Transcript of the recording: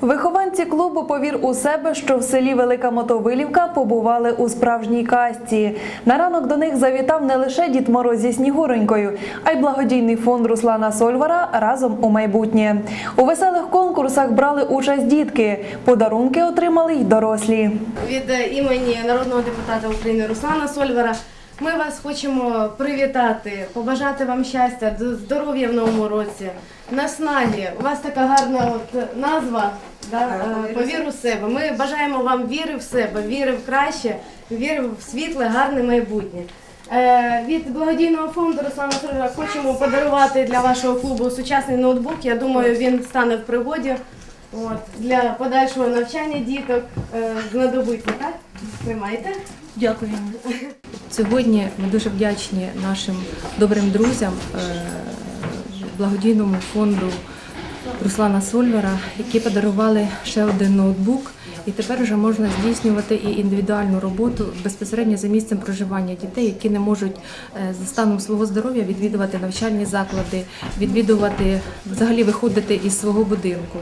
Вихованці клубу Повір у себе, що в селі Велика Мотовилівка побували у справжній касті. На ранок до них завітав не лише Дід Мороз зі Снігуронькою, а й благодійний фонд Руслана Сольвара разом у майбутнє. У веселих конкурсах брали участь дітки. Подарунки отримали й дорослі. Від е, імені народного депутата України Руслана Сольвара ми вас хочемо привітати, побажати вам щастя, здоров'я в новому році, наснаги. У вас така гарна от назва. Да, е, повір у себе. Ми бажаємо вам віри в себе, віри в краще, віри в світле, гарне майбутнє. Е, Від благодійного фонду Руслана Сольвара хочемо подарувати для вашого клубу сучасний ноутбук. Я думаю, він стане в пригоді. От, для подальшого навчання діток е, знадобиться, так? Тримайте. Дякую. Сьогодні ми дуже вдячні нашим добрим друзям, е, благодійному фонду Руслана Сольвера, які подарували ще один ноутбук. І тепер вже можна здійснювати і індивідуальну роботу безпосередньо за місцем проживання дітей, які не можуть е, за станом свого здоров'я відвідувати навчальні заклади, відвідувати взагалі виходити із свого будинку.